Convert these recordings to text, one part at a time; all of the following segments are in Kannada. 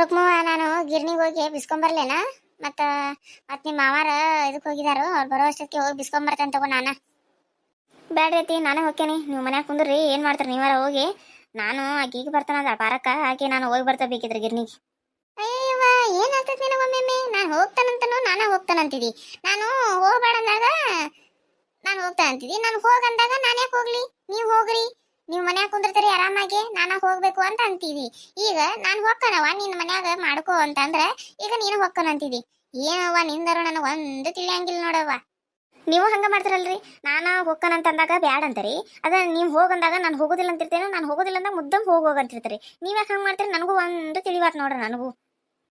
ರುಕ್ಮವ್ವ ನಾನು ಗಿರ್ನಿಗೆ ಹೋಗಿ ಬಿಸ್ಕೊಂಬರ್ಲೇನ ಮತ್ತ, ಮತ್ ನಿಮ್ಮ ಮಾವಾರ ಇದಕ್ಕೆ ಹೋಗಿದಾರು, ಅವ್ರು ಬರೋ ಅಷ್ಟೊತ್ತಿಗೆ ಹೋಗಿ ಬಿಸ್ಕೊಂಬರ್ತೇನೆ ತಗೋ ನಾನ. ಬೇಡ್ರೈತಿ ನಾನು ಹೋಗ್ತೇನೆ ನೀವು ಮನ್ಯಾಗ ಕುಂದ್ರಿ, ಏನ್ ಮಾಡ್ತಾರೆ ನೀವಾರ ಹೋಗಿ. ನಾನು ಆಕೀಗ ಬರ್ತಾನದ ಪಾರಕ್ಕ ಆಕೆ ನಾನು ಹೋಗಿ ಬರ್ತಾ ಬೇಕಿದ್ರೆ ಗಿರ್ನಿಗೆ. ಅಯ್ಯವ್ವ ಏನ್ ಆಗ್ತೈತಿ ನಿನಗೆ ಒಮ್ಮೊಮ್ಮೆ? ನಾನು ಹೋಗ್ತಾನಂತನೋ ನಾನ ಹೋಗ್ತಾನಂತಿದಿ ನಾನು ಹೋಗ್ಬೇಡ ಅಂದಾಗ ನಾನು ಅಂತಿದಿ ನಾನು ಹೋಗಂದಾಗ ನಾನು ಹೋಗ್ಲಿ? ನೀವು ಹೋಗ್ರಿ. ನೀವು ಮನ್ಯಾಗ ಕುಂದಿರ್ತೀರಿ ಆರಾಮಾಗಿ ನಾನ ಹೋಗ್ಬೇಕು ಅಂತ ಅಂತೀವಿ. ಈಗ ನಾನು ಹೋಗ್ತಾನವ ನಿನ್ನ ಮನ್ಯಾಗ ಮಾಡ್ಕೋ ಅಂತಂದ್ರ ಈಗ ನೀನು ಹೋಗ್ತಾನ ಅಂತೀವಿ. ಏನವ್ವ, ನಿಂದರು ನನಗೆ ಒಂದು ತಿಳಿಯಂಗಿಲ್ಲ ನೋಡವ್ವ. ನೀವು ಹಂಗ ಮಾಡ್ತಾರಲ್ರಿ? ನಾನು ಅಂದಾಗ ಬ್ಯಾಡ ಅಂತರಿ. ಅದ ನೀವು ಹೋಗಂದಾಗ ನಾನು ಹೋಗೋದಿಲ್ಲ ಅಂತಿರ್ತೇನೆ, ನಾನು ಹೋಗೋದಿಲ್ಲ ಅಂದಾಗ ಹೋಗೋಗ ಅಂತಿರ್ತೀರಿ. ನೀವ್ ಯಾಕೆ ಹಂಗ ಮಾಡ್ತೀರಿ? ನನಗೂ ಒಂದು ತಿಳಿವಾತ್ ನೋಡ್ರಿ ನನಗೂ.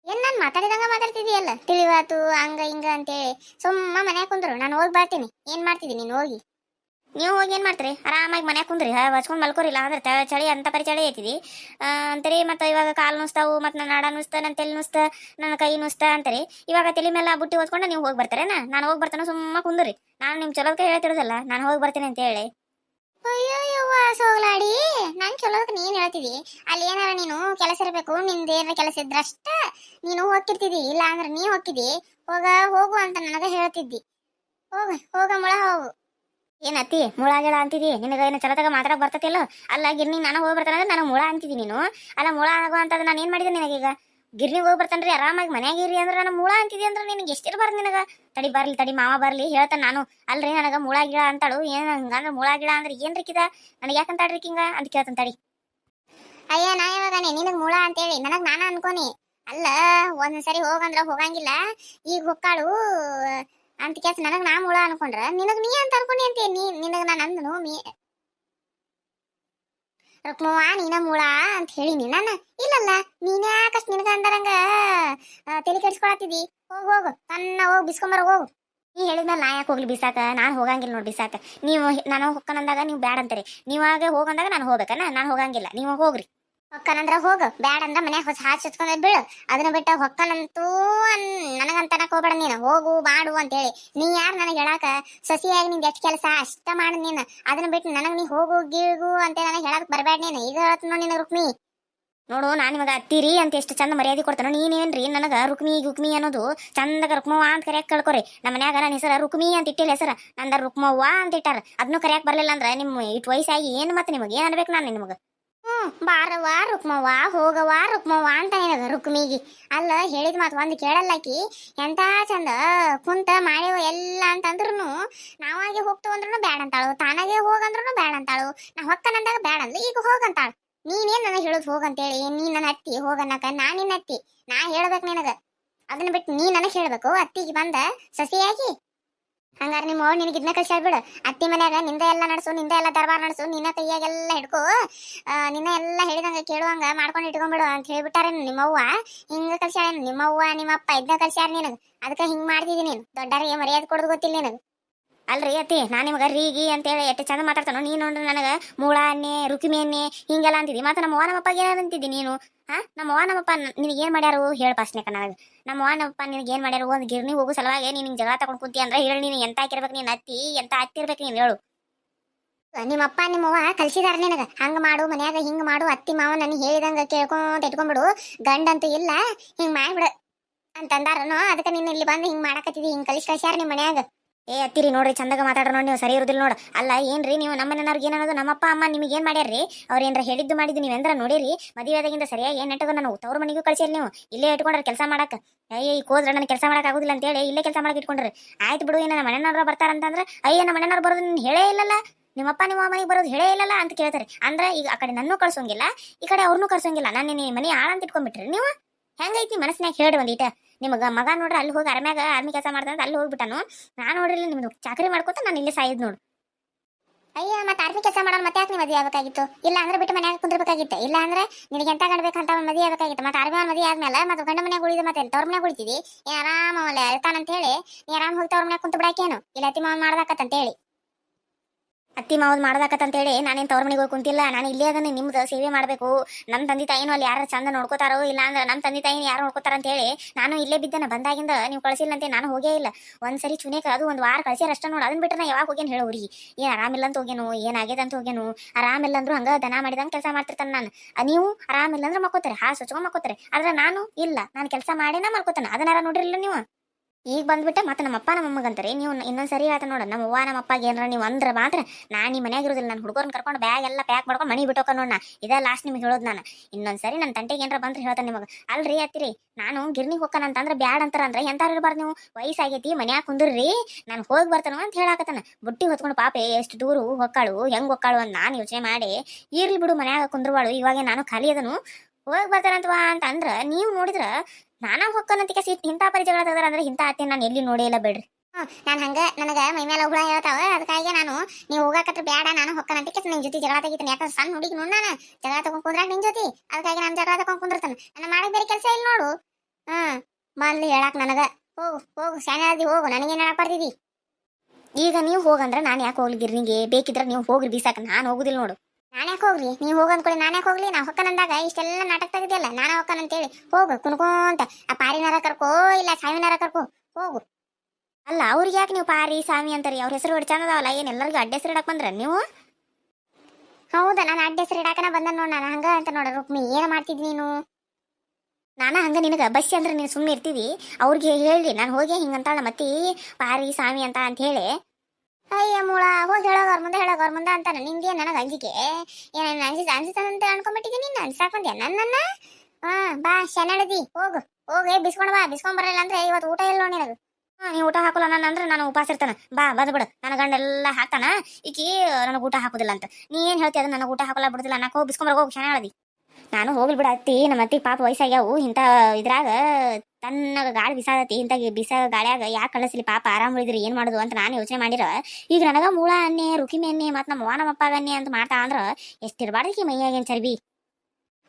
ಏನ್ ನಾನು ಮಾತಾಡಿದಂಗ ಮಾತಾಡ್ತಿದೀಯಲ್ಲ? ತಿಳಿವಾತು, ಹಂಗ ಹಿಂಗ ಅಂತೇಳಿ. ಸುಮ್ಮ ಮನ್ಯಾಗ ಕುಂದ್ರು, ನಾನು ಹೋಗಿ ಬರ್ತೀನಿ. ಏನ್ ಮಾಡ್ತಿದ್ದೀನಿ ನೀನು ಹೋಗಿ? ನೀವು ಹೋಗಿ ಏನ್ ಮಾಡ್ತೀರಿ? ಆರಾಮಾಗಿ ಮನ್ಯಾಗ ಕುಂದ್ರಿ. ಹಚ್ಕೊಂಡ್ ಮಲ್ಕೋರಿಲ್ಲ ಅಂದ್ರೆ ಚಳಿ ಅಂತ ಪರಿ ಚಳಿ ಐತಿದಿ. ಅಂತೀರಿ, ಮತ್ತೆ ಇವಾಗ ಕಾಲು ನುಸ್ತಾವು, ಮತ್ತೆ ನನ್ನ ನಾಡ ನುಸ್ತ ನನ್ನ ತೆಲಿ ನುಸ್ತ ನನ್ನ ಕೈ ನುಸ್ತ ಅಂತರಿ. ಇವಾಗ ತಲೆ ಮೇಲೆ ಬುಟ್ಟಿ ಓದ್ಕೊಂಡು ನೀವು ಹೋಗಿ ಬರ್ತಾರೇನ? ನಾನು ಹೋಗಿ ಬರ್ತಾನ ಸುಮ್ಮ ಕುಂದ್ರಿ. ನಾನು ನಿಮ್ ಚಲೋದಕ್ಕೆ ಹೇಳ್ತಿರೋದಲ್ಲ, ನಾನು ಹೋಗಿ ಬರ್ತೇನೆ ಅಂತ ಹೇಳಿ. ಅಯ್ಯೋಯ್ಯವ್ವ, ಸೋಗ್ಲಾಡಿ. ನಾನು ಚಲೋದಕ್ಕೆ ನೀನ್ ಹೇಳ್ತಿದಿ. ಅಲ್ಲಿ ಏನಾರ ನೀನು ಕೆಲಸ ಇರಬೇಕು ನಿಂದ ಏನಾರ ಕೆಲಸ ಇದ್ರಷ್ಟ ನೀನು ಹೋಗ್ತಿರ್ತಿದಿ. ಇಲ್ಲ ಅಂದ್ರೆ ನೀ ಹೋಗ್ತಿದಿ. ಹೋಗ, ಹೋಗು ಅಂತ ನನಗ ಹೇಳ್ತಿದ್ದಿ. ಹೋಗ ಹೋಗ ಮೊಳ ಹೋಗು. ಏನತ್ತಿ ಮುಳ ಗಿಳ ಅಂತಿದಿ? ನಿನಗ ಏನು ಚಲತಗ ಮಾತಾಡಕ್ ಬರ್ತತಿಲ್ಲ ಅಲ್ಲ ಗಿರ್ನಿ ನಾನು ಹೋಗಿ ಬರ್ತಾನಂದ್ರೆ ನನಗೆ ಮುಳ ಅಂತಿದಿ ನೀನು. ಅಲ್ಲ, ಮುಳ ಆಗೋ ಅಂತದ ನಾನು ಏನ್ ಮಾಡಿದೆ ನಿನಗೀಗ? ಗಿರ್ನಿಗೆ ಹೋಗಿ ಬರ್ತಾನ್ರಿ, ಆರಾಮಾಗಿ ಮನ್ಯಾಗ ಇರಿ ಅಂದ್ರೆ ನಾನು ಮುಳ ಅಂತಿದಿ ಅಂದ್ರೆ ನಿನಗೆ ಎಷ್ಟಿರ್ಬಾರ್ದು ನಿನಗ? ತಡಿ ಬರ್ಲಿ, ತಡಿ ಮಾವ ಬರ್ಲಿ, ಹೇಳ್ತಾನೆ ನಾನು. ಅಲ್ರಿ, ನನಗೆ ಮುಳ ಗಿಳ ಅಂತಾಳು. ಏನು ಹಂಗಂದ್ರೆ ಮುಳ ಗಿಳ ಅಂದ್ರೆ ಏನ್ ರಿಕಿದ ನನಗೆ ಯಾಕಂತಾಡ್ರಿ ಹಿಂಗ ಅಂತ ಕೇಳ್ತಾನೆ ತಡಿ. ಅಯ್ಯ, ನಾ ಯಾವಾಗನೆ ನಿನಗ್ ಮುಳ ಅಂತೇಳಿ, ನನಗೆ ನಾನ ಅನ್ಕೋನಿ. ಅಲ್ಲ, ಒಂದ್ಸರಿ ಹೋಗಂದ್ರ ಹೋಗಂಗಿಲ್ಲ. ಈಗ ಹೊಕ್ಕಾಳು ಅಂತ ಕೇಸ್ ನನಗೆ ನಾ ಮುಳ ಅನ್ಕೊಂಡ್ರ, ನಿನಗ್ ನೀ ಅಂತ ಅನ್ಕೊಂಡಿ ಅಂತ ನೀ, ನಿನಗ್ ನಾನು ಅಂದನು, ಮೀ ರುಕ್ಮವ್ವ, ನೀನ ಮುಳ ಅಂತ ಹೇಳಿನಿ ನಾನು. ಇಲ್ಲಲ್ಲ, ನೀನೇ ಯಾಕಷ್ಟು ನಿನಗ ಅಂದರಂಗ? ತಲೆ ಕೆಡಿಸ್ಕೊಳತ್ತಿದಿ. ಹೋಗ್, ಹೋಗು, ತನ್ನ ಹೋಗಿ, ಬಿಸ್ಕೊಂಬರ ಹೋಗು. ನೀ ಹೇಳಿದ್ಮೇಲೆ ನಾ ಯಾಕೆ ಹೋಗ್ಲಿ ಬಿಸಾಕ? ನಾನು ಹೋಗಂಗಿಲ್ಲ ನೋಡಿ ಬಿಸಾಕ. ನೀವು ನಾನು ಹೊಕ್ಕನಂದಾಗ ನೀವು ಬ್ಯಾಡ ಅಂತಾರೆ ನೀವಾಗೆ ಹೋಗಂದಾಗ ನಾನು ಹೋಗ್ಬೇಕನ? ನಾನು ಹೋಗಂಗಿಲ್ಲ. ನೀವು ಹೋಗ್ರಿ. ಹೊಕ್ಕನಂದ್ರ ಹೋಗು. ಬ್ಯಾಡ ಅಂದ್ರ ಮನ್ಯಾಗ ಹೊಸ ಹಾಚ್ ಹಚ್ಕೊಂಡ್ ಬೀಳು ಅದನ್ನ ಬಿಟ್ಟ ಹೊಕ್ಕನಂತೂ ಅನ್ ನನಗಂತನಕ್ ಹೋಗ್ಬೇಡ ನೀನು. ಹೋಗು, ಮಾಡು ಅಂತೇಳಿ. ನೀ ಯಾರು ನನಗೆ ಹೇಳಾಕ? ಸಸಿಯಾಗಿ ನಿಂಗೆ ಎಷ್ಟು ಕೆಲಸ ಅಷ್ಟ ಮಾಡು ನೀನು. ಅದನ್ನ ಬಿಟ್ಟು ನನಗ್ ನೀ ಹೋಗು ಗೀಗು ಅಂತ ನನಗೆ ಹೇಳಕ್ ಬರಬೇಡ ನೀನು. ಈಗ ಹೇಳ್ತ ನೋಡಿ ನಿನ್ನ ರುಕ್ಮಿ. ನೋಡು, ನಾನು ನಿಮಗೆ ಅತ್ತಿರಿ ಅಂತ ಎಷ್ಟು ಚಂದ ಮರ್ಯಾದೆ ಕೊಡ್ತಾನೋ. ನೀನೇನ್ರಿ? ನನಗ ರುಕ್ಮಿ, ಗುಕ್ಮಿ ಅನ್ನೋದು ಚಂದಗ ರುಕ್ಮವ್ವ ಅಂತ ಕರೆಯಕ್ ಕಳ್ಕೊರಿ. ನಮ್ಮ ಮನ್ಯಾಗ ನನ್ನ ಹೆಸರು ರುಕ್ಮಿ ಅಂತ ಇಟ್ಟಿಲ್ಲ ಹೆಸರು. ನಂದ ರುಕ್ಮವ್ವ ಅಂತ ಇಟ್ಟಾರ. ಅದನ್ನು ಕರೆಯಕ್ ಬರಲಿಲ್ಲ ಅಂದ್ರ ನಿಮ್ಮ ಇಟ್ ವಯಸ್ಸಾಗಿ ಏನು ಮತ್ತೆ ನಿಮಗೆ? ಏನ್ ಅನ್ಬೇಕು ನಾನು ನಿಮಗೆ ಬಾರವ್ವ, ರುಕ್ಮವ್ವ, ಹೋಗವ್ವ, ರುಕ್ಮವ್ವ ಅಂತ ನಿನಗ ರುಕ್ಮಿಗಿ. ಅಲ್ಲ, ಹೇಳಿದ ಮಾತು ಒಂದು ಕೇಳಲ್ಲಾಕಿ. ಎಂತ ಚಂದ ಕುಂತ ಮಾಡ್ಯವ ಎಲ್ಲ ಅಂತಂದ್ರು ನಾವಾಗೆ ಹೋಗ್ತು ಅಂದ್ರೂ ಬೇಡ ಅಂತಾಳು ತಾನಾಗೆ ಹೋಗಂದ್ರೂ ಬ್ಯಾಡ ಅಂತಾಳು ನಾ ಹೊಕ್ಕನಂದಾಗ ಬ್ಯಾಡ ಅಂದ್ಲು, ಈಗ ಹೋಗಂತಾಳು ನೀನೇನು ನನಗೆ ಹೇಳೋದು ಹೋಗಂತೇಳಿ ನೀ ನನ್ನ ಅತ್ತಿ ಹೋಗನ್ನಕ ನಾ ನಿನ್ನ ಅತ್ತಿ, ನಾ ಹೇಳ್ಬೇಕು ನಿನಗ. ಅದನ್ನ ಬಿಟ್ಟು ನೀ ನನಗೆ ಹೇಳ್ಬೇಕು, ಅತ್ತಿಗೆ ಬಂದ ಸಸಿಯಾಗಿ ಹಂಗಾರ ನಿಮ್ಮ ಅವ್ವ ನಿನಗೆ ಇದನ್ನ ಕಳ್ಸಿ ಬಿಡು ಅತ್ತಿ ಮನ್ಯಾಗ ನಿಂದ ಎಲ್ಲ ನಡೆಸು, ನಿಂದ ಎಲ್ಲ ದರ್ಬಾರ್ ನಡೆಸು, ನಿನ್ನ ಕೈಯಾಗೆಲ್ಲ ಹಿಡ್ಕೊ. ನಿನ್ನ ಎಲ್ಲ ಹೇಳಿದಂಗೆ ಕೇಳುವಂಗ ಮಾಡ್ಕೊಂಡು ಇಟ್ಕೊಂಡ್ಬಿಡು ಅಂತ ಹೇಳ್ಬಿಟ್ಟಾರೆ ನಿಮ್ಮವ್ವ ಹಿಂಗ ಕಲ್ಸ್ಯಾಳ ನಿಮ್ಮವ್ವ ನಿಮ್ಮಪ್ಪ ಇದನ್ನ ಕಲ್ಸ್ಯಾರ ನಿನಗೆ. ಅದಕ್ಕೆ ಹಿಂಗ್ ಮಾಡ್ತಿದಿ ನೀನು. ದೊಡ್ಡರಿಗೆ ಮರ್ಯಾದೆ ಕೊಡೋದು ಗೊತ್ತಿಲ್ಲ ನಿನಗ. ಅಲ್ರಿ ಅತ್ತಿ, ನಾನು ನಿಮಗೆ ರೀಗಿ ಅಂತೇಳಿ ಎಷ್ಟು ಚಂದ ಮಾತಾಡ್ತಾನೋ, ನೀನು ನೋಡ್ರಿ ನನಗೆ. ಮೂಳ ಅನ್ನೆ, ರುಕಿಮಿ ಅನ್ನೆ, ಹಿಂಗೆಲ್ಲ ಅಂತಿದ್ದಿ ಮತ್ತು ನಮ್ಮ ಅವ್ವ ನಮ್ಮಪ್ಪಗೆ ಏನಾರು ಅಂತಿದ್ದಿ ನೀನು? ಹಾ ನಮ್ಮ ಅವ್ವ ನಮ್ಮಪ್ಪ ನಿನಗೆ ಏನು ಮಾಡ್ಯಾರು? ಹೇಳು ಪಾಸ್ನೆ ನನಗೆ. ನಮ್ಮ ಅವ್ವ ನಮ್ಮಪ್ಪ ನಿನಗೆ ಏನು ಮಾಡ್ಯಾರು? ಒಂದು ಗಿರ್ನಿ ಹೋಗು ಸಲುವಾಗಿ ನೀನು ಜಗಳ ತಗೊಂಡು ಕುಂತಿ ಅಂದ್ರೆ ಹೇಳಿ ನೀನು, ಎಂತ ಹಾಕಿರ್ಬೇಕು ನೀನು ಅತ್ತಿ, ಎಂತ ಹತ್ತಿರ್ಬೇಕು ನೀನು ಹೇಳು. ನಿಮ್ಮಪ್ಪ, ನಿಮ್ಮವ್ವ ಕಲ್ಸಿದಾರ ನಿನಗ. ಹಂಗ ಮಾಡು, ಮನ್ಯಾಗ ಹಿಂಗ ಮಾಡು, ಅತ್ತಿ ಮಾವ ನನಗೆ ಹೇಳಿದಂಗ ಕೇಳ್ಕೊಂತ ಇಟ್ಕೊಂಡ್ಬಿಡು. ಗಂಡಂತೂ ಇಲ್ಲ, ಹಿಂಗ್ ಮಾಡ್ಬಿಡ ಅಂತಂದಾರನೋ, ಅದಕ್ಕೆ ನೀನು ಇಲ್ಲಿ ಬಂದು ಹಿಂಗ್ ಮಾಡಾಕತ್ತಿದಿ, ಹಿಂಗ್ ಕಲಿಸಿ ಕಳ್ಸ್ಯಾರ ನಿಮ್ಮ ಮನ್ಯಾಗ. ಏ, ಅತ್ತಿರಿ, ನೋಡ್ರಿ, ಚಂದಾಗ ಮಾತಾಡ್ರಿ ನೋಡಿ, ನೀವು ಸರಿ ಇರೋದಿಲ್ಲ ನೋಡ. ಅಲ್ಲ, ಏನ್ರಿ, ನೀವು ನಮ್ಮ ಮನೆಯವ್ರಿಗೆ ಏನನ್ನೋದು, ನಮ್ಮಪ್ಪ, ಅಮ್ಮ ನಿಮಗೆ ಏನ್ ಮಾಡ್ಯಾರ್ರಿ? ಅವ್ರ ಏನಾರ ಹೇಳಿದ್ದು ಮಾಡಿದ್ದು ನೀವೆಂದ್ರ ನೋಡಿರಿ? ಮದುವೆದಾಗಿಂದ ಸರಿಯಾಗಿ ಏನ್ ನೆಟ್ಟದ ನಾನು ತವ್ರ ಮನೆಗೂ ಕಳ್ಸಿರಿ ನೀವು. ಇಲ್ಲೇ ಇಟ್ಕೊಂಡ್ರೆ ಕೆಲಸ ಮಾಡಕ್ಕೆ ಅಯ್ಯ ಈ ಕೋದ್ರ ನನಗೆ ಕೆಲಸ ಮಾಡಕ್ಕೆ ಆಗುದಿಲ್ಲ ಅಂತೇಳಿ ಇಲ್ಲೇ ಕೆಲಸ ಮಾಡಕ್ಕೆ ಇಟ್ಕೊಂಡ್ರಿ. ಆಯ್ತು ಬಿಡು, ಏನ ನಮ್ಮ ಬರ್ತಾರ ಬರ್ತಾರಂತಂದ್ರೆ, ಅಯ್ಯ, ನಮ್ಮ ಮನೆಯವ್ರು ಬರೋದು ನೀನು ಹೇಳೇ ಇಲ್ಲಲ್ಲ. ನಿಮ್ಮಪ್ಪ, ನಿಮ್ಮ ಮನೆಗೆ ಬರೋದು ಹೇಳೇ ಇಲ್ಲಲ್ಲ ಅಂತ ಕೇಳ್ತಾರೆ. ಅಂದ್ರೆ ಈಗ ಆ ಕಡೆ ನನ್ನೂ ಕಳ್ಸೋಂಗಿಲ್ಲ, ಈ ಕಡೆ ಅವ್ರನ್ನೂ ಕಳ್ಸೋಂಗಿಲ್ಲ. ನಾನು ಮನೆ ಆಳ ಅಂತ ಇಟ್ಕೊಂಡ್ಬಿಟ್ರಿ ನೀವು? ಹೆಂಗೈತಿ ಮನಸ್ಸಿನಾಗ ಹೇಳಿ ಒಂದೀಟ ನಿಮಗ ಮಗ ನೋಡ್ರಿ ಅಲ್ಲಿ ಹೋಗಿ ಅರಮ್ಯಾಗ ಆರ್ಮಿ ಕೆಲಸ ಮಾಡ್ತಾನೆ ಅಲ್ಲಿ ಹೋಗ್ಬಿಟ್ಟಾನು. ನಾನು ನೋಡ್ರಿ ನಿಮ್ದು ಚಾಕರಿ ಮಾಡ್ಕೊತ ನಾನು ಇಲ್ಲೇ ಸಾಯಿದ್ ನೋಡು. ಅಯ್ಯ, ಮತ್ತೆ ಆರ್ಮಿ ಕೆಲಸ ಮಾಡೋಣ ಮತ್ತೆ ಯಾಕೆ ಮದುವೆ ಆಗಬೇಕಾಗಿತ್ತು? ಇಲ್ಲ ಅಂದ್ರೆ ಬಿಟ್ಟು ಮನ್ಯಾಗ ಕುಂದಿರ್ಬೇಕಾಗಿತ್ತು. ಇಲ್ಲ ಅಂದ್ರೆ ನಿನಗೆ ಎಂತ ಗಂಡ್ಬೇಕಂತ ಮದುವೆ ಆಗಬೇಕಾಗಿತ್ತು. ಮತ್ತೆ ಆರ್ಮಿ ಮದುವೆ ಆದ್ಮೇಲೆ ಮತ್ತೆ ಗಂಡ ಮನೆಗೆ ಉಳಿದ ಮತ್ತೆ ತವ್ರ ಮನೆಗೆ ಉಳಿತೀವಿ ನೀ ಆರಾಮ ಅಲ್ಲೇ ಅಳ್ತಾನಂತ ಹೇಳಿ ನೀ ಆರಾಮ್ ಹೋಗಿ ತವ್ರ ಮನೆಗೆ ಕುಂತ ಬಿಡಾಕೇನು ಇಲ್ಲ ಅತಿ ಮಾವನ್ ಮಾಡ್ದಾಕತ್ತಂತ ಹೇಳಿ ಅತ್ತಿ ಮಾವದ್ ಮಾಡ್ದಾಕತ್ತಂತೇಳಿ ನಾನೇನ್ ತವ್ರ ಮನೆಗೆ ಹೋಗಿ ಕುಂತಿಲ್ಲ. ನಾನು ಇಲ್ಲೇ ಅದನ್ನ ನಿಮ್ದು ಸೇವೆ ಮಾಡಬೇಕು. ನಮ್ಮ ತಂದೆ ತಾಯಿನೂ ಅಲ್ಲಿ ಯಾರು ಚಂದ ನೋಡ್ಕೋತಾರೋ ಇಲ್ಲ ಅಂದ್ರೆ ನಮ್ಮ ತಂದೆ ತಾಯಿನ ಯಾರು ನೋಡ್ಕೋತಾರ ಅಂತ ಹೇಳಿ ನಾನು ಇಲ್ಲೇ ಬಿದ್ದನ ಬಂದಾಗಿಂದ ನೀವು ಕಳಿಸಿಲ್ಲ ಅಂತ ನಾನು ಹೋಗೇ ಇಲ್ಲ. ಒಂದ್ಸರಿ ಚುನೇಕ ಅದು ಒಂದು ವಾರ ಕಳ್ಸ್ಯಾರ ಅಷ್ಟ ನೋಡಿ ಅದನ್ನ ಬಿಟ್ರೆ ನಾ ಯಾವಾಗ ಹೋಗೇನು ಹೇಳೋರಿ ಏನ್ ಆರಾಮಿಲ್ಲ ಅಂತ ಹೋಗೇನು ಏನಾಗ್ಯದ ಅಂತ ಆರಾಮ ಆರಾಮಿಲ್ಲ ಅಂದ್ರು ಹಂಗ ದನ ಮಾಡಿದಂಗೆ ಕೆಲಸ ಮಾಡ್ತಿರ್ತಾನೆ ನಾನು. ನೀವು ಆರಾಮಿಲ್ಲ ಅಂದ್ರೆ ಮಕ್ಕೋತಾರೆ ಹಾ ಸ್ವಚ್ಛ ಮಕ್ಕೋತಾರೆ. ಆದ್ರೆ ನಾನು ಇಲ್ಲ, ನಾನು ಕೆಲಸ ಮಾಡಿನ ಮಾಡ್ಕೋತಾನೆ ಅದನ್ನಾರ ನೋಡಿರಲಿಲ್ಲ ನೀವು? ಈಗ ಬಂದ್ಬಿಟ್ಟೆ, ಮತ್ತೆ ನಮ್ಮ ಅಪ್ಪ ಅಂತಾರೆ ಅಮ್ಮಗಂತಾರೆ ನೀವು ಇನ್ನೊಂದ್ಸರಿ ಆತ ನೋಡ, ನಮ್ಮ ಅವ್ವ, ನಮ್ಮ ಅಪ್ಪಾಗ ಏನಾರ ನೀವು ಅಂದ್ರೆ ಮಾತ್ರ ನಾನು ನಿಮ್ಮ ಮನೆಯಾಗ ಇರೋದಿಲ್ಲ ನಾನು ಹುಡುಗರನ್ನ ಕರ್ಕೊಂಡು ಬ್ಯಾಗ್ ಎಲ್ಲ ಪ್ಯಾಕ್ ಮಾಡ್ಕೊಂಡು ಮನೆ ಬಿಟ್ಟೋಕ ನೋಡ ಇದೇ ಲಾಸ್ಟ್ ನಿಮ್ಗೆ ಹೇಳೋದು ನಾನು. ಇನ್ನೊಂದ್ಸರಿ ನನ್ನ ತಂಟೆಗೆ ಏನಾರ ಬಂದ್ರೆ ಹೇಳ್ತಾನೆ ನಿಮಗೆ. ಅಲ್ರಿ ಅತ್ತಿರಿ, ನಾನು ಗಿರ್ನಿಗೆ ಹೋಗ್ತಾನ ಅಂತಂದ್ರೆ ಬ್ಯಾಡ್ ಅಂತಾರ, ಅಂದ್ರೆ ಎಂತಾರು ಇರಬಾರ್ದು ನೀವು? ವಯಸ್ಸಾಗೈತಿ, ಮನ್ಯಾಗ ಕುಂದ್ರಿ ನಾನು ಹೋಗಿ ಬರ್ತಾನ ಅಂತ ಹೇಳಾಕತ್ತಾನ. ಬುಟ್ಟಿ ಹೊತ್ಕೊಂಡು ಪಾಪೆ, ಎಷ್ಟು ದೂರ ಹೊಕ್ಕಾಳು ಹೆಂಗ್ ಹೊಕ್ಕಾಳು ಅಂತ ನಾನು ಯೋಚನೆ ಮಾಡಿ, ಇರ್ಲಿ ಬಿಡು ಮನ್ಯಾಗ ಕುಂದ್ರವಾಳು, ಇವಾಗ ನಾನು ಖಾಲಿ ಅದನು, ಹೋಗಿ ಬರ್ತಾರಂತವಾ ಅಂತ ಅಂದ್ರ ನೀವು ನೋಡಿದ್ರ ನಾನಾ ಹೊಕ್ಕನಂತಿಕ ಸೀಟ್ ಇಂಥ ಪರಿಚಯಗಳ ತೆಗೆದ್ರ ಅಂದ್ರೆ ಇಂಥ ಅತ್ತೆ ನಾನು ಎಲ್ಲಿ ನೋಡೇ ಇಲ್ಲ ಬಿಡ್ರಿ. ನಾನು ಹಂಗ ನನಗೆ ಮೈ ಮೇಲೆ ಹುಳ ಹೇಳ್ತಾವ, ಅದಕ್ಕಾಗಿ ನಾನು ನೀವು ಹೋಗಾಕತ್ರ ಬೇಡ ನಾನು ಹೊಕ್ಕನಂತಿಕ ನಿನ್ ಜೊತೆ ಜಗಳ ತೆಗಿತೀನಿ. ಯಾಕಂದ್ರೆ ಸಣ್ಣ ಹುಡುಗಿ ನೋಡ್ ನಾನು, ಜಗಳ ತಗೊಂಡ್ ಕುಂದ್ರಾಗ ನಿನ್ ಜೊತೆ, ಅದಕ್ಕಾಗಿ ನಾನು ಜಗಳ ತಗೊಂಡ್ ಕುಂದಿರ್ತಾನೆ. ನನ್ನ ಮಾಡಿದ ಬೇರೆ ಕೆಲಸ ಇಲ್ಲ ನೋಡು. ಹಾ ಬಂದ್ಲಿ ಹೇಳಾಕ ನನಗ. ಹೋಗು ಹೋಗು ಶಾನೆ ಹೋಗು ನನಗೆ ಹೇಳಕ್ ಬರ್ತಿದಿ ಈಗ ನೀವು ಹೋಗಂದ್ರೆ ನಾನು ಯಾಕೆ ಹೋಗ್ಲಿ ಗಿರ್ನಿಗೆ ಬೇಕಿದ್ರೆ ನೀವು ಹೋಗ್ರಿ, ಬೀಸಾಕ. ನಾನು ಹೋಗುದಿಲ್ಲ ನೋಡು. ನಾನು ಹೋಗ್ಲಿ? ನೀವು ಹೋಗಂದ್ಕೊಳ್ಳಿ ನಾನು ಯಾಕೆ ಹೋಗ್ಲಿ? ನಾ ಹೊಕ್ಕನಂದಾಗ ಇಷ್ಟೆಲ್ಲ ನಾಟಕ ತೆಗೆದಿಲ್ಲ ನಾನು ಹೇಳಿ ಹೋಗು ಕುಣ್ಕೊಂತ ಆ ಪಾರಿನಾರ ಕರ್ಕೋ, ಇಲ್ಲ ಸಾವಿನಾರ ಕರ್ಕೋ, ಹೋಗು. ಅಲ್ಲ, ಅವ್ರಿಗೆ ಯಾಕೆ ನೀವು ಪಾರಿ, ಸ್ವಾಮಿ ಅಂತಾರೆ? ಅವ್ರ ಹೆಸರು ಹೊಡಿ ಚಂದದವಲ್ಲ ಏನು ಎಲ್ಲರಿಗೂ ಅಡ್ಡ ಹೆಸರು ಇಡಕ್ ಬಂದ್ರ ನೀವು? ಹೌದಾ, ನಾನು ಅಡ್ಡ ಹೆಸರು ಇಡಾಕನ ಬಂದ ನೋಡ ನಾನು, ಹಂಗ ಅಂತ ನೋಡ ರುಕ್ಮಿ, ಏನು ಮಾಡ್ತಿದ್ ನೀನು? ನಾನು ಹಂಗ ನಿನಗೆ ಬಸ್ಸಿ ಅಂದ್ರೆ ನೀನು ಸುಮ್ಮನೆ ಇರ್ತೀವಿ. ಅವ್ರಿಗೆ ಹೇಳಿ, ನಾನು ಹೋಗಿ ಹಿಂಗಂತಾಳ ಮತ್ತೆ, ಪಾರಿ, ಸ್ವಾಮಿ ಅಂತ ಅಂತ ಹೇಳಿ. ಅಯ್ಯ ಮೂಳ, ಹೋಗಿ ಹೇಳೋಗವ್ರ ಮುಂದೆ ಹೇಳೋಗವ್ರ ಮುಂದೆ ಅಂತಾನೆ. ನಿಂಗೆ ನನಗೆ ಅಂಜಿಕೆ? ಏನೇನು ಅಂಜಿ ಅಂಜಿತಾನಂತ ಅನ್ಕೊಂಬಿಟ್ಟಿದ್ದೀನಿ ನೀನು? ಅನ್ಸಾಕೊಂಡ್ಯ ನನ್ನನ್ನ? ಹಾ, ಬಾ ಶನಳದಿ ಹೋಗು. ಹೋಗಿ ಬಿಸ್ಕೊಂಡು ಬಾ. ಬಿಸ್ಕೊಂಡ್ ಬರಲಿಲ್ಲ ಅಂದ್ರೆ ಇವತ್ತು ಊಟ ಇಲ್ಲ ನಿನಗೆ. ಹಾ ನೀ ಊಟ ಹಾಕಲ್ಲ ನನ್ನ ಅಂದ್ರೆ ನಾನು ಉಪವಾಸ ಇರ್ತಾನ. ಬಾ ಬಂದ್ಬಿಡು ನನ್ನ ಗಂಡೆಲ್ಲ ಹಾಕ್ತಾನ. ಈಕಿ ನನಗೆ ಊಟ ಹಾಕೋದಿಲ್ಲ ಅಂತ. ನೀ ಏನು ಹೇಳ್ತಿ ಅದು ನನಗೆ ಊಟ ಹಾಕಲ್ಲ, ಬಿಡುದಿಲ್ಲ. ನಾಕ್ ಹೋಗಿ ಬಿಸ್ಕೊಂಡ್ ಹೋಗಿ ಶನಳದಿ ನಾನು ಹೋಗ್ಲಿ ಬಿಡ ಅತ್ತಿ. ನಮ್ಮ ಅತ್ತಿ ಪಾಪ ವಯಸ್ಸಾಗ್ಯಾವು. ಇಂಥ ಇದ್ರಾಗ ತನ್ನಗ ಗಾಳಿ ಬಿಸಾದತಿ. ಇಂಥ ಬಿಸ ಗಾಳಿಯಾಗ ಯಾಕೆ ಕಳಿಸ್ಲಿ ಪಾಪ? ಆರಾಮ್ ಉಳಿದ್ರಿ. ಏನ್ ಮಾಡೋದು ಅಂತ ನಾನು ಯೋಚನೆ ಮಾಡಿರ. ಈಗ ನನಗ ಮೂಳ ಅನ್ನೆ ರುಕಿಮೆ ಅನ್ನೆ, ಮತ್ತು ನಮ್ಮ ಅವ್ವ ನಮ್ಮ ಅಪ್ಪಾಗ ಅನ್ನೆ ಅಂತ ಮಾಡ್ತಾ ಅಂದ್ರ ಎಷ್ಟಿರ್ಬಾರ್ದಕ್ಕೆ ಮೈಯಾಗೇನ್ ಚರ್ಬಿ?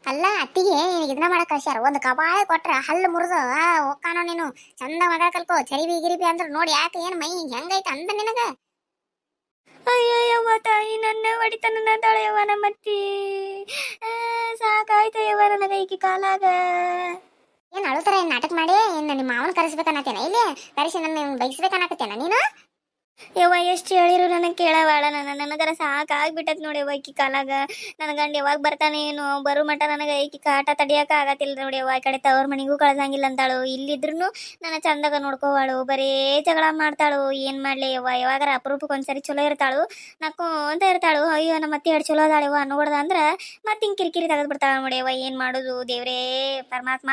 ಅಲ್ಲ ಅತ್ತಿಗೆ ಇದನ್ನ ಮಾಡಕ್ ಕಳ್ಸ್ಯಾರ. ಒಂದು ಕಬಾಳ ಕೊಟ್ರ ಹಲ್ಲು ಮುರಿದು ಹೋಗ್ಕಾನೋ ನೀನು. ಚಂದ ಮಗ ಕಲ್ಕೋ. ಚರಿಬಿ, ಗಿರಿಬಿ ಅಂದ್ರ ನೋಡಿ ಯಾಕೆ ಏನ್ ಮೈ ಹೆಂಗೈತ ಅಂದ ನಿನಗ. ಅಯ್ಯಯ್ಯವ್ವ ತಾಯಿ ನನ್ನ ಹೊಡಿತ ನನ್ನ ತಳೆಯವ್ವ ನಮ್ಮತ್ತಿ ಸಾಕಾಯ್ತಯ್ಯವ್ವ ನನಗ ಈಕಿ ಕಾಲಾಗ. ಏನ್ ಅಳುತ್ತರ ಏನ್ ನಾಟಕ ಮಾಡಿ, ಏನ್ ನಿಮ್ಮ ಮಾವನ ಕರೆಸ್ಬೇಕನ್ನತ್ತೇನ ಇಲ್ಲಿ? ಕರೆಸಿ ನನ್ನ ಬೈಸ್ಬೇಕನ್ನಕತ್ತೇನ ನೀನು? ಯವ್ವ, ಎಷ್ಟು ಹೇಳಿರು ನನಗೆ ಕೇಳವಾಳ ನನ್ನ ನನಗರ ಸಾಕಾಗ್ಬಿಟ್ಟತ್ ನೋಡಿ ಯವ್ವ ಕಾಲಾಗ. ನನ್ನ ಗಂಡ ಯಾವಾಗ ಬರ್ತಾನೆ ಏನು, ಬರು ಮಟ ನನಗೆ ಐಕಿ ಕಾಟ ತಡಿಯಕ ಆಗತ್ತಿಲ್ಲ ನೋಡಿ ಯವ್ವ. ಈ ಕಡೆ ತವ್ರ ಮನೆಗೂ ಕಳ್ಸಂಗಿಲ್ಲ ಅಂತಾಳು. ಇಲ್ಲಿದ್ರು ನನ್ನ ಚಂದಾಗ ನೋಡ್ಕೋವಾಳು. ಬರೇ ಜಗಳ ಮಾಡ್ತಾಳು. ಏನ್ ಮಾಡ್ಲಿ ಯವ್ವ? ಯಾವಾಗಾರ ಅಪರೂಪಕ್ಕೆ ಒಂದ್ಸರಿ ಚಲೋ ಇರ್ತಾಳು. ನಕ್ಕು ಅಂತ ಇರ್ತಾಳು. ಅಯ್ಯೋ, ನಮ್ಮ ಮತ್ತೆ ಎರಡು ಚಲೋ ಅದಾಳೆವ ನೋಡ್ದ ಅಂದ್ರೆ ಮತ್ತೆ ಹಿಂಗೆ ಕಿರಿಕಿರಿ ತೆಗೆದು ಬಿಡ್ತಾಳ ನೋಡಿ ಯವ್ವ. ಏನ್ ಮಾಡೋದು? ದೇವ್ರೇ, ಪರಮಾತ್ಮ.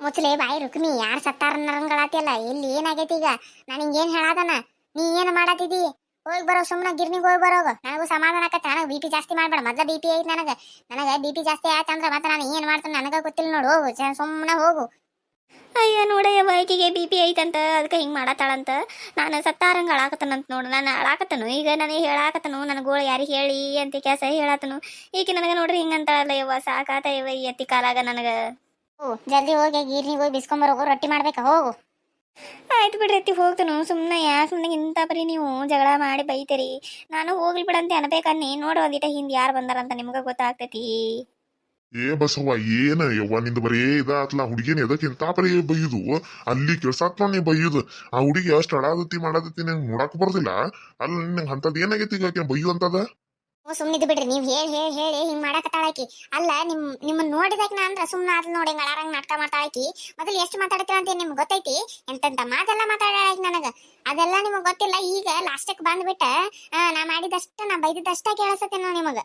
ಮುಚ್ಚಲೇ ಬಾಯಿ ರುಕ್ಮಿ, ಯಾರು ಸತ್ತಾರ ನರಂಗಳಾತಿಯಲ್ಲ ಇಲ್ಲಿ ಏನಾಗೈತಿ ಈಗ? ನಾನು ಹಿಂಗೇನ್ ಹೇಳಾದನ? ನೀ ಏನ್ ಮಾಡತ್ತಿದಿ ಹೋಗಿ ಬರೋ ಸುಮ್ಮನೆ ಗಿರ್ನಿಗೆ ಹೋಗಿ ಬರೋಗ ನನಗೂ ಸಮಾಧಾನ ಆಕತ್ತೆ. ನನಗೆ ಬಿ ಪಿ ಜಾಸ್ತಿ ಮಾಡ್ಬೇಡ. ಮೊದ್ಲ ಬಿ ಪಿ ಐತಿ ನನಗೆ. ನನಗೆ ಬಿ ಪಿ ಜಾಸ್ತಿ ಆಯ್ತಂದ್ರೆ ಮತ್ತೆ ನಾನು ಏನು ಮಾಡ್ತೇನೆ ನನಗೆ ಗೊತ್ತಿಲ್ಲ ನೋಡು. ಹೋಗು ಸುಮ್ಮನೆ ಹೋಗು. ಅಯ್ಯ ನೋಡಯ್ಯ ಬೈಕಿಗೆ ಬಿ ಪಿ ಐತಂತ. ಅದಕ್ಕೆ ಹಿಂಗೆ ಮಾಡತ್ತಾಳಂತ. ನಾನು ಸತ್ತಾರಂಗೆ ಅಳಾಕತ್ತನಂತ ನೋಡು. ನಾನು ಅಳಾಕತ್ತನು. ಈಗ ನನಗೆ ಹೇಳಾಕತ್ತನು. ನನ್ನ ಗೋಳು ಯಾರಿಗೆ ಹೇಳಿ ಅಂತ ಕೆಲಸ ಹೇಳತ್ತನು ಈಗ ನನಗೆ ನೋಡ್ರಿ ಹಿಂಗಂತಾಳಲ್ಲ ಯವ್ವ. ಸಾಕಾತ ಯವ್ವ ಈ ಎತ್ತಿ ಕಾಲಾಗ ನನಗೆ. ಓ ಜಲ್ದಿ ಹೋಗಿ ಗೀರ್ನಿಗೆ ಹೋಗಿ ಬಿಸ್ಕೊಂಬರೋಗು ರೊಟ್ಟಿ ಮಾಡ್ಬೇಕಾ. ಹೋಗು. ಆಯ್ತು ಬಿಡ್ರಿ ಅತ್ತಿ, ಹೋಗ್ತಾನು. ಸುಮ್ಮನೆ ಯಾಕೆ ನನಗೆ ಇಂತ ಬರಿ ನೀವು ಜಗಳ ಮಾಡಿ ಬೈತೀರಿ? ನಾನು ಹೋಗ್ಲಿ ಬಿಡಂತೆ ಅನ್ಬೇಕನ್ನಿ ನೋಡು ಒಂದಿಟ ಹಿಂದೆ ಯಾರು ಬಂದಾರಂತ ನಿಮ್ಗೆ ಗೊತ್ತಾಗ್ತೈತಿ. ಏ ಬಸವ್ವ, ಏನ ಯವ್ವ, ನಿಂದ ಬರೇ ಇದಾತ್ಲ ಹುಡುಗಿನ ಎದಕ್ಕಿಂತ ಬರೀ ಬೈಯುದು? ಅಲ್ಲಿ ಕೆಲ್ಸಾತ್ಮ ನೀ ಬೈಯುದು. ಆ ಹುಡುಗಿ ಅಷ್ಟು ಅಡಾದತಿ ಮಾಡಾದತಿ ನಂಗೆ ನೋಡಕ್ ಬರ್ದಿಲ್ಲ. ಅಲ್ಲಿ ನಂಗೆ ಅಂತದ್ ಏನಾಗೈತಿ ಈಗ ಅಂತದ ಸುಮ್ಮನಿದ್ದು ಬಿಡ್ರಿ. ನೀವು ಹೇಳಿ ಹೇಳಿ ಹೇಳಿ, ಹಿಂಗ್ ಮಾಡಕತ್ತಾಳಾಕಿ ಅಲ್ಲ, ನಿಮ್ ನಿಮ್ಮನ್ನ ನೋಡಿದಾಗ ನಾ ಅಂದ್ರ ಸುಮ್ಮನೆ ಅದ್ ನೋಡಿ ಅಳಾರಂಗ್ ನಾಟಕ ಮಾಡ್ತಾಳಾಕಿ ಮೊದಲು ಎಷ್ಟು ಮಾತಾಡ್ತೀರ ಅಂತ ನಿಮ್ಗೆ ಗೊತ್ತೈತಿ? ಎಂತೆಂತ ಮಾತೆಲ್ಲ ಮಾತಾಡಾಕಿ ನನಗ. ಅದೆಲ್ಲ ನಿಮಗ್ ಗೊತ್ತಿಲ್ಲ. ಈಗ ಲಾಸ್ಟಕ್ ಬಂದ್ಬಿಟ್ಟ ನಾ ಮಾಡಿದಷ್ಟ, ನಾ ಬೈದಿದ್ದಷ್ಟ ಕೇಳಿಸತ್ತೇನೋ ನಿಮಗ.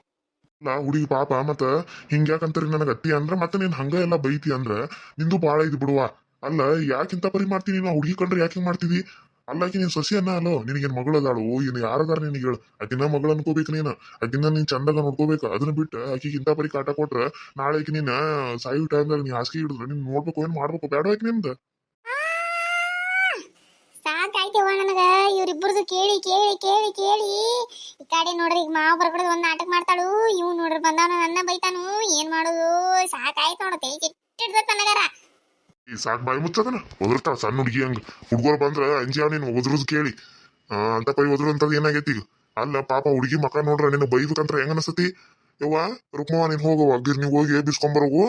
ನಾ ಹುಡುಗಿ ಪಾಪ, ಮತ್ತ ಹಿಂಗ್ಯಾಕಂತಾರಿ ನನಗ ಅತ್ತಿ ಅಂದ್ರ, ಮತ್ತೆ ನೀನ್ ಹಂಗ ಎಲ್ಲ ಬೈತಿ ಅಂದ್ರ, ನಿಂದು ಬಾಳ ಇದು ಬಿಡುವ. ಅಲ್ಲ, ಯಾಕಿಂತ ಪರಿ ಮಾಡ್ತೀನಿ ನಾ ಹುಡುಗಿ ಕಂಡ್ರೆ ಯಾಕೆ ಮಾಡ್ತೀವಿ ಅಲ್ಲ ಆಕಿ ನೀನ್ ಸಸಿ ಅನ್ನ ಅಲ್ಲೋ ನಿನಗೇನ್ ಮಗಳು ಅದಾಳು? ಇನ್ ಯಾರದಾರ ನಿನಗೆ ಹೇಳು? ಆಕಿನ ಮಗಳು ಅನ್ಕೋಬೇಕು ನೀನು. ಆಕಿನ ನೀನ್ ಚಂದಾಗ ನೋಡ್ಕೋಬೇಕು. ಅದನ್ನ ಬಿಟ್ಟು ಆಕಿಗೆ ಇಂತ ಪರಿ ಕಾಟ ಕೊಟ್ರ ನಾಳೆ ಆಕಿ ನೀನ್ ಸಾಯಿ ಟೈಮ್ದಾಗ ನೀ ಹಾಸಿಗೆ ಹಿಡಿದ್ರೆ ನೀನ್ ನೋಡ್ಬೇಕು, ಏನ್ ಮಾಡ್ಬೇಕು? ಬೇಡ ಆಕಿ ನಿಮ್ದು ಸಾಕಾಯ್ತವ ನನಗ. ಇವ್ರಿಬ್ಬರದು ಕೇಳಿ ಕೇಳಿ ಕೇಳಿ ಕೇಳಿ. ಈ ಕಡೆ ನೋಡ್ರಿ, ಈಗ ಮಾವ ಬರ್ಕೊಡೋದು ಒಂದ್ ನಾಟಕ ಮಾಡ್ತಾಳು. ಇವ್ ನೋಡ್ರಿ ಬಂದವನ ನನ್ನ ಬೈತಾನು. ಏನ್ ಮಾಡುದು? ಸಾಕಾಯ್ತು ನೋಡು. ಕೈ ನನಗರ ಈ ಸಾಕ್ ಬಾಯಿ ಮುಚ್ಚದನ? ಒದರ್ತಾಳ ಸಣ್ಣ ಹುಡುಗಿ ಹಂಗ. ಹುಡುಗರು ಬಂದ್ರ, ಅಂಜಿ ನೀನು ಒದ್ರದ್ ಕೇಳಿ. ಅಂತ ಪೈ ಒದ್ರು ಅಂತದ್ ಏನಾಗೈತಿ ಈಗ? ಅಲ್ಲ, ಪಾಪ ಹುಡುಗಿ ಮಕ ನೋಡ್ರ, ನಿನ್ನ ಬೈಬೇಕಂತ್ರ ಹೆಂಗ ಅನಸ್ತತಿ? ಯವ್ವ, ರುಕ್ಮವ್ವ, ನೀನ್ ಹೋಗವ್ವ ನೀವು ಹೋಗಿ ಬಿಸ್ಕೊಂಬರೋಗು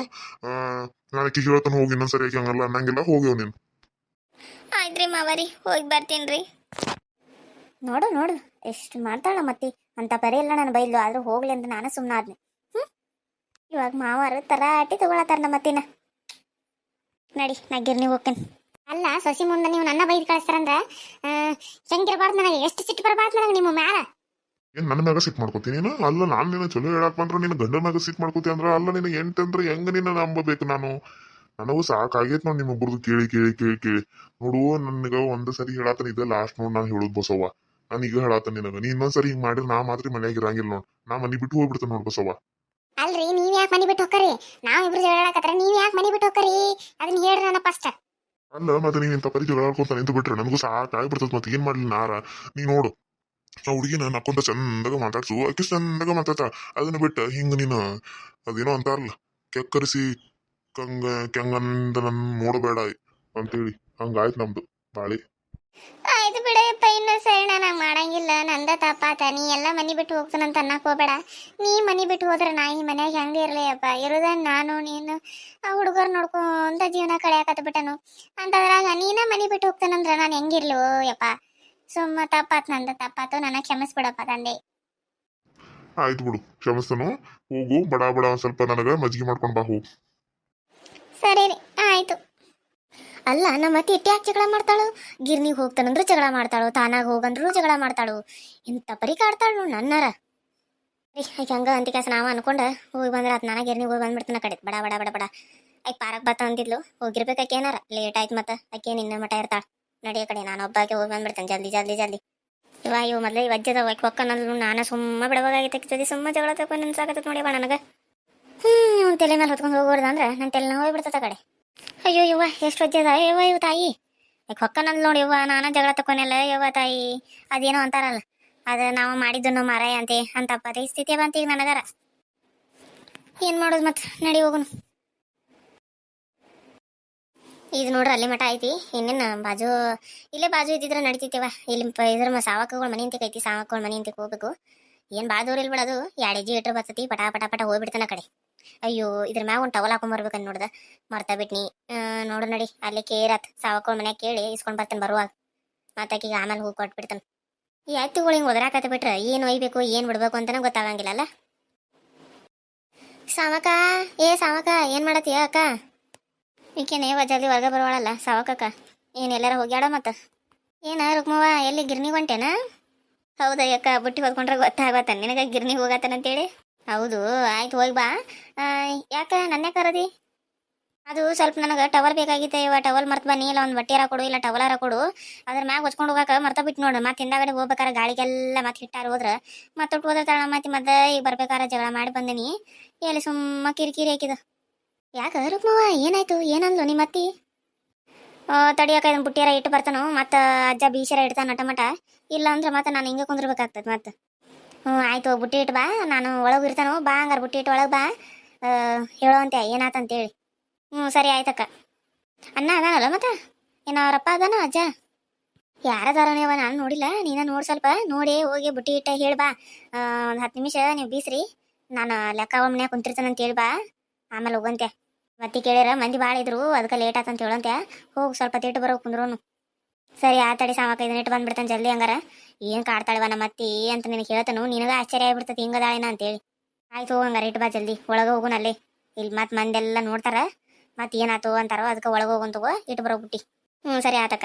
ನಾನು ಕಿಶಿ ಹೇಳ್ತಾನೆ ಹೋಗಿ ಇನ್ನೊಂದ್ಸರಿ ಯಾಕೆ ಹಂಗಲ್ಲ ಅನ್ನಂಗಿಲ್ಲ, ಹೋಗ್ಯವ್ ನೀನ್. ಆಯ್ತ್ರಿ ಮಾವರಿ, ಹೋಗಿ ಬರ್ತೀನಿ ನೋಡು ನೋಡು, ಎಷ್ಟು ಮಾಡ್ತಾಳ ಮತ್ತೆ. ಅಂತ ಪರಿ ಇಲ್ಲ ನಾನು ಬೈದ್ಲು ಆದ್ರೂ ಹೋಗ್ಲಿ ಅಂತ ನಾನು ಸುಮ್ಮನಾದ್ನಿ ಹ್ಞೂ ಇವಾಗ ಮಾವಾರು ತರಾಟಿ ತಗೊಳತ್ತಾರ ನಮ್ಮ ಮತ್ತಿನ ನಡಿ ನಾ ಗಿರ್ನಿ ಹೋಗ್ತೇನೆ. ಅಲ್ಲ ಸಸಿ ಮುಂದೆ ನೀವು ನನ್ನ ಬೈದ್ ಕಳಿಸ್ತಾರಂದ್ರ ಹೆಂಗಿರಬಾರ್ದು ನನಗೆ? ಎಷ್ಟು ಸಿಟ್ಟು ಬರಬಾರ್ದು ನನಗೆ ನಿಮ್ಮ ಮ್ಯಾಲ? ಏನ್ ನನ್ನ ಮ್ಯಾಗ ಸಿಟ್ ಮಾಡ್ಕೋತೀನಿ ನೀನು? ಅಲ್ಲ ನಾನು ನಿನ್ನ ಚಲೋ ಹೇಳಕ್ ಬಂದ್ರೆ ನಿನ್ನ ಗಂಡ ಮ್ಯಾಗ ಸಿಟ್ ಮಾಡ್ಕೋತಿ ಅಂದ್ರ ಅಲ್ಲ ನಿನ್ನ ಎಂಟಂದ್ರ ಹೆಂಗ ನಿನ್ನ ನಂಬಬೇಕು ನಾನು? ನನಗೂ ಸಾಕಾಗೈತ್ ನೋಡ್ ನಿಮ್ಮೊಬ್ರದ್ದು ಕೇಳಿ ಕೇಳಿ ಕೇಳಿ ಕೇಳಿ. ನೋಡು ನನಗ ಒಂದ್ ಸರಿ ಹೇಳಾತನ ಇದೆ ಲಾಸ್ಟ್ ನೋಡ್ ನಾನು ಹೇಳುದ್ ಬಸವ್ವ. ನಾನು ಈಗ ಹೇಳಾತನ ನಿನಗ. ನೀ ಇನ್ನೊಂದ್ ಸರಿ ಹಿಂಗ್ ಮಾಡಿದ್ರೆ ನಾ ಮಾತ್ರ ಮನ್ಯಾಗ ಇರಂಗಿಲ್ಲ ನೋಡ್. ನಾ ಮನಿ ಬಿಟ್ಟು ಹೋಗ್ಬಿಡ್ತೇನೆ ನೋಡ್ ಬಸವ್ವ. ಅಲ್ರಿ ಯಾಕೆ ಮನಿ ಬಿಟ್ಟು ಹೋಗ್ಕರಿ? ನಾವು ಇಬ್ರು ಹೇಳಕತ್ರ ನೀವು ಯಾಕೆ ಮನಿ ಬಿಟ್ಟು ಹೋಗ್ಕರಿ? ಅದನ್ನ ಹೇಳ್ರಿ ನನ್ನ ಫಸ್ಟ್ ಅಲ್ಲ, ಮತ್ತೆ ನೀನು ಇಂಥ ಪರಿ ಜಗಳ ನಿಂತು ಬಿಟ್ರೆ ನನಗೂ ಸಾಕಾಗ್ಬಿಡ್ತದ ಮತ್ತೆ ಏನು ಮಾಡ್ಲಿ ನಾರ? ನೀ ನೋಡು. ಆ ಹುಡುಗಿನ ನಕ್ಕೊಂತ ಚಂದಾಗ ಮಾತಾಡ್ಸು, ಅಕ್ಕಿ ಚಂದಾಗ ಮಾತಾಡ್ತಾ, ಅದನ್ನ ಬಿಟ್ಟು ಹಿಂಗ ನೀನು ಅದೇನೋ ಅಂತಾರಲ್ಲ, ಕೆಕ್ಕರಿಸಿ ಕಂಗ ಕೆಂಗಂದ ನನ್ನ ನೋಡಬೇಡ ಅಂತೇಳಿ. ಹಂಗಾಯ್ತು ನಮ್ದು, ಬಾಳಿ. ಆಯ್ತು ಬಿಡಪ್ಪ ಇನ್ನು ಸರಿ ನಾನು ಮಾಡಂಗಿಲ್ಲ. ನಂದ ತಪ್ಪಾತ ನೀ ಎಲ್ಲ ಮನಿ ಬಿಟ್ಟು ಹೋಗ್ತಾನಂತ ಅನ್ನಕ್ ಹೋಗ್ಬೇಡ. ನೀ ಮನಿ ಬಿಟ್ಟು ಹೋದ್ರೆ ನಾ ಈ ಮನ್ಯಾಗ ಹೆಂಗ ಇರ್ಲಿ ಅಪ್ಪ ಇರೋದ ನಾನು ನೀನು. ಆ ಹುಡುಗರು ನೋಡ್ಕೊಂತ ಜೀವನ ಕಳೆಯಕತ್ತ ಬಿಟ್ಟನು. ಅಂತದ್ರಾಗ ನೀನ ಮನಿ ಬಿಟ್ಟು ಹೋಗ್ತಾನಂದ್ರೆ ನಾನು ಹೆಂಗಿರ್ಲಿ ಯಪ್ಪ? ಸುಮ್ಮ ತಪ್ಪಾತ್ ನಂದ ತಪ್ಪಾತು ನನ್ನ ಕ್ಷಮಿಸ್ಬಿಡಪ್ಪ ತಂದೆ. ಆಯ್ತು ಬಿಡು ಕ್ಷಮಿಸ್ತನು. ಹೋಗು ಬಡ ಬಡ ಸ್ವಲ್ಪ ನನಗ ಮಜ್ಜಿಗೆ ಮಾಡ್ಕೊಂಡ್ ಬಾ ಹೋಗು. ಸರಿ ರೀ. ಅಲ್ಲ, ನಮ್ಮ ಅತ್ತಿ ಎಟ್ಟಿ ಯಾಕೆ ಜಗಳ ಮಾಡ್ತಾಳು? ಗಿರ್ನಿಗೆ ಹೋಗ್ತಾನಂದ್ರೂ ಜಗಳ ಮಾಡ್ತಾಳು, ತಾನಾಗ ಹೋಗಂದ್ರು ಜಗಳ ಮಾಡ್ತಾಳು. ಇಂಥ ಪರಿ ಕಾಡ್ತಾಳು ನನ್ನರ. ರೀ ಆಕೆ ಹಂಗ ಅಂತ ಕೆಲಸ ನಾವು ಅನ್ಕೊಂಡ ಹೋಗಿ ಬಂದ್ರೆ ಅದು ನಾನು ಗಿರ್ನಿಗೆ ಹೋಗಿ ಬಂದ್ಬಿಡ್ತಾನ ಕಡೆ. ಬಡ ಬಡ ಬಡ ಬಡ. ಆಕೆ ಪಾರಕ್ ಬತ್ತ ಅಂದಿದ್ಲು, ಹೋಗಿರ್ಬೇಕು ಆಕೆ ಏನಾರ. ಲೇಟ್ ಆಯ್ತು ಮತ್ತೆ, ಆಕೆ ನಿನ್ನ ಮಠ ಇರ್ತಾಳ. ನಡಿ ಕಡೆ, ನಾನು ಒಬ್ಬಾಕೆ ಹೋಗಿ ಬಂದ್ಬಿಡ್ತೇನೆ, ಜಲ್ದಿ ಜಲ್ದಿ ಜಲ್ದಿ. ಇವ, ಇವು ಮೊದಲೇ ವಜ್ಜದ ಒಕ್ಕ ಒಕ್ಕನಂದ್ಲು ನಾನು ಸುಮ್ಮ ಬಿಡಬೇಕಾಗಿತ್ತು ಸುಮ್ಮ ಜಗಳ ತಗೊಂಡು ನಿನ್ಸಾಕತ್ತ ನೋಡಿ ಬಾ ನನಗೆ. ಹ್ಞೂ ತಲೆ ಮೇಲೆ ಹೊತ್ಕೊಂಡು ಹೋಗೋರ್ದು ಅಂದ್ರೆ ನನ್ನ ತಲೆ ಹೋಗ್ಬಿಡ್ತದ ಕಡೆ. ಅಯ್ಯೋ ಯವ್ವ, ಎಷ್ಟು ವಜ್ಜದ ಯವ್ವ, ಇವ್ ತಾಯಿ. ಯಾಕೆ ಹೊಕ್ಕನಲ್ ನೋಡಿ ಯವ್ವ, ನಾನ ಜಗಳ ತಕೊನೆಲ್ಲ ಯವ್ವ ತಾಯಿ. ಅದೇನೋ ಅಂತಾರಲ್ಲ. ಅದು ನಾವು ಮಾಡಿದ್ದನ್ನು ಮಾರಾಯ ಅಂತೆ, ಅಂತ ಪರಿಸ್ಥಿತಿ ಬಂತ ಈಗ ನನಗರ. ಏನು ಮಾಡೋದು ಮತ್ತೆ ನಡಿ ಹೋಗುನು. ಇದು ನೋಡ್ರಿ, ಅಲ್ಲಿ ಮಠ ಐತಿ. ಇನ್ನೇನು ಬಾಜು, ಇಲ್ಲೇ ಬಾಜು ಇದ್ದಿದ್ರೆ ನಡಿತೈತಿವ ಇಲ್ಲಿ ಇದ್ರ ಮ- ಸಾವಕಗಳ ಮನೆ ಅಂತಿಕ್ ಐತಿ, ಸಾವಕಗಳು ಮನೆ ಹೋಗ್ಬೇಕು. ಏನು ಭಾಳ ದೂರ ಇಲ್ಲಿ ಬಿಡೋದು ಎರಡು ಹೆಜ್ಜೆ ಇಟ್ರೆ ಬರ್ತೈತಿ, ಪಟ ಪಟ ಪಟ ಹೋಗ್ಬಿಡ್ತಾನ ಕಡೆ. ಅಯ್ಯೋ, ಇದ್ರ ಮ್ಯಾಗ ಒಂದು ಟವಲ್ ಹಾಕೊಂಬರ್ಬೇಕಂತ ನೋಡ್ದ ಮರ್ತಾ ಬಿಟ್ನಿ. ನೋಡು ನಡಿ, ಅಲ್ಲಿ ಕೇರತ್. ಸಾವಕೋಳ್ ಮನ್ಯಾಗ ಕೇಳಿ, ಇಸ್ಕೊಂಡ್ ಬರ್ತೇನೆ ಬರುವಾಗ. ಮಾತಾಕಿಗೆ ಆಮೇಲೆ ಹೂ ಕೊಟ್ಬಿಡ್ತಾನೆ. ಈ ಎತ್ತುಗಳು ಹಿಂಗೆ ಒದರಾಕತ್ತ ಬಿಟ್ರೆ. ಏನು ಒಯ್ಬೇಕು, ಏನು ಬಿಡ್ಬೇಕು ಅಂತಾನೆ ಗೊತ್ತಾಗಂಗಿಲ್ಲಲ್ಲ ಸಾವಕ ಏ ಸಾವಕ ಏನು ಮಾಡತ್ತೀಯ ಅಕ್ಕ? ಈಕೇನೆ ಜಲ್ದಿ ಹೊರಗೆ ಬರುವಾಳಲ್ಲ ಸಾವಕಕ್ಕ ಏನು, ಎಲ್ಲಾರ ಹೋಗ್ಯಾಡ ಮತ್ತ? ಏನ, ರುಕ್ಮವ್ವ, ಎಲ್ಲಿ ಗಿರ್ನಿ ಹೊಂಟೇನಾ? ಹೌದಾ ಬುಟ್ಟಿ ಹೊದ್ಕೊಂಡ್ರೆ ಗೊತ್ತಾಗತ್ತ ನಿನಗೆ ಗಿರ್ನಿ ಹೋಗತ್ತನಂತೇಳಿ ಹೌದು, ಆಯ್ತು ಹೋಗಿ ಬಾ. ಯಾಕೆ ನನ್ನ ಕರದಿ? ಅದು ಸ್ವಲ್ಪ ನನಗೆ ಟವಲ್ ಬೇಕಾಗಿತ್ತು, ಇವ ಟವಲ್ ಮರ್ತು ಬನ್ನಿ, ಇಲ್ಲ ಒಂದು ಬಟ್ಟೆ ಕೊಡು, ಇಲ್ಲ ಟವಲಾರ ಕೊಡು. ಅದ್ರ ಮ್ಯಾಗ ಹೊಚ್ಕೊಂಡು ಹೋಗಾಕ ಮರ್ತ ಬಿಟ್ಟು ನೋಡು. ಮತ್ತೆ ಹಿಂದಾಗಡೆ ಹೋಗ್ಬೇಕಾರ ಗಾಳಿಗೆಲ್ಲ ಮತ್ತೆ ಹಿಟ್ಟಾರ ಹೋದ್ರೆ ಮತ್ತೆ ಒಟ್ಟು ಹೋದ್ರೆ ತಳ ಮತ್ತೆ ಮತ್ತೆ ಈಗ ಬರ್ಬೇಕಾರ ಜಗಳ ಮಾಡಿ ಬಂದಿನಿ. ಎಲ್ಲಿ ಸುಮ್ಮ ಕಿರಿಕಿರಿ ಹಾಕಿದ. ಯಾಕ ರುಕ್ಮವ್ವ, ಏನಾಯ್ತು? ಏನಂದ್ಲು ನಿಮ್ಮ ಅತ್ತಿ? ತಡಿಯಾಕ ತಡಿಯಕ ಇದನ್ನ ಬುಟ್ಟಿಯಾರ ಇಟ್ಟು ಬರ್ತಾನು? ಮತ್ತೆ ಅಜ್ಜ ಬೀಸರ ಇಡ್ತಾನ ಟಮಟ ಇಲ್ಲ ಅಂದ್ರೆ ಮತ್ತೆ ನಾನು ಹಿಂಗೆ ಕುಂದ್ರಬೇಕಾಗ್ತದೆ ಮತ್ತೆ. ಹ್ಞೂ ಆಯ್ತು ಬುಟ್ಟಿ ಇಟ್ಟು ಬಾ. ನಾನು ಒಳಗೆ ಇರ್ತಾನೋ ಬಾ ಹಂಗಾರೆ ಬುಟ್ಟಿ ಇಟ್ಟು ಒಳಗೆ ಬಾ. ಆ, ಹೇಳೋ ಅಂತೆ ಏನಾತಂತೇಳಿ. ಹ್ಞೂ ಸರಿ ಆಯ್ತಕ್ಕ. ಅಣ್ಣ ಅದಾನಲ್ಲ ಮತ್ತೆ? ಏನೋ ಅವರಪ್ಪ ಅದಾನ ಅಜ್ಜ? ಯಾರದಾರ ನೀವು ನಾನು ನೋಡಿಲ್ಲ. ನೀನ ನೋಡಿ ಸ್ವಲ್ಪ. ನೋಡಿ ಹೋಗಿ ಬುಟ್ಟಿ ಇಟ್ಟ ಹೇಳಿ ಬಾ. ಒಂದು ಹತ್ತು ನಿಮಿಷ ನೀವು ಬೀಸ್ರಿ. ನಾನು ಲೆಕ್ಕ ಒಮ್ಮನೆ ಕುಂತಿರ್ತಾನಂತ ಹೇಳಿ ಬಾ. ಆಮೇಲೆ ಹೋಗಂತೆ ಮತ್ತೆ ಕೇಳ್ಯಾರ ಮಂದಿ ಭಾಳ ಇದ್ರು ಅದಕ್ಕೆ ಲೇಟ್ ಆತಂತ ಹೇಳಂತೆ ಹೋಗಿ ಸ್ವಲ್ಪ ತಿಟ್ಟು ಬರೋ ಕುಂದ್ರೋನು. ಸರಿ ಆತಡಿ ಸಾಮಕ ಇದನ್ನ ಇಟ್ಟು ಬಂದ್ಬಿಡ್ತಾನೆ ಜಲ್ದಿ ಹಂಗಾರ. ಏನು ಕಾಡ್ತಾಳವ ನಮ್ಮ ಅತ್ತಿ, ಅಂತ ನಿನಗೆ ಹೇಳ್ತಾನು. ನಿನಗೆ ಆಶ್ಚರ್ಯ ಆಗ್ಬಿಡ್ತದೆ ಹಿಂಗದಾಳೇನ ಅಂತೇಳಿ. ಆಯ್ತು ಹೋಗು ಹಂಗಾರ ಇಟ್ಟು ಬಾ ಜಲ್ದಿ, ಒಳಗೆ ಹೋಗುನ ಅಲ್ಲಿ ಇಲ್ಲಿ ಮತ್ತೆ ಮಂದೆಲ್ಲ ನೋಡ್ತಾರ. ಮತ್ತೆ ಏನಾತು ಅಂತಾರೋ, ಅದಕ್ಕೆ ಒಳಗೆ ಹೋಗಂತ ಇಟ್ಟು ಬರೋ ಬುಟ್ಟಿ. ಹ್ಞೂ ಸರಿ, ಆತಕ್ಕ.